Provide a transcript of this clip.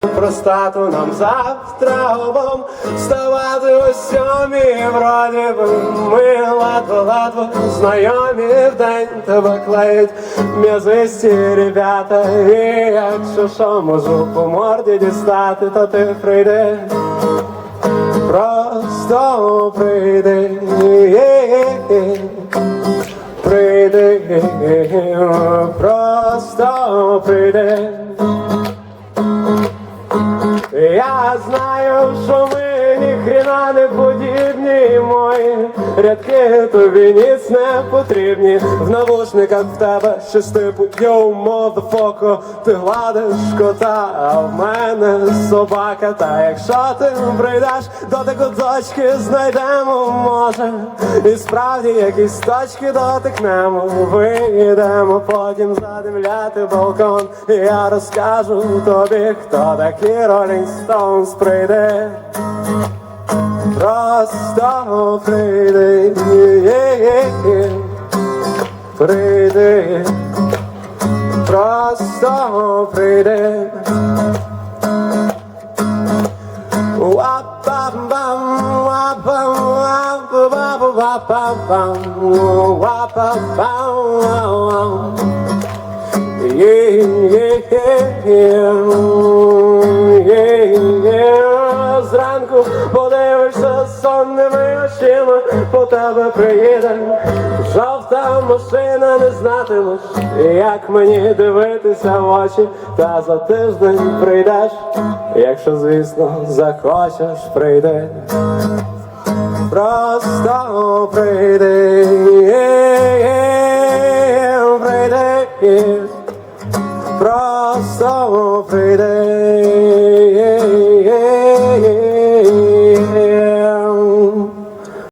Простату нам завтра обом вставати о сьомій вроді би ми ладво-ладво знайомі в день тебе клеють м'язисті ребята І якщо що можу по морді дістати, то ти прийди. Просто прийди Прийди, просто прийди я знаю, що ми ні хрена не подібні мої рядки тобі ніц не потрібні В навушниках в тебе щось типу Йоу, motherfucker, ти гладиш кота, а в мене собака. Та якщо ти прийдеш до точки, знайдемо, може, і справді якісь точки дотикнемо, вийдемо, потім задимляти балкон. І я розкажу тобі, хто такі Rolling Stones прийде. Просто прийди, є-є-є. прийди, просто прийди. Уа-пам-пам, уа-пам, уа-пам-пам-пам, уа-пам-пам. Є-є-є, сонними очима, по тебе приїде жовта машина, не знатимеш, як мені дивитися в очі, та за тиждень прийдеш, якщо, звісно, захочеш, прийди. Просто прийди, прийди, просто прийди.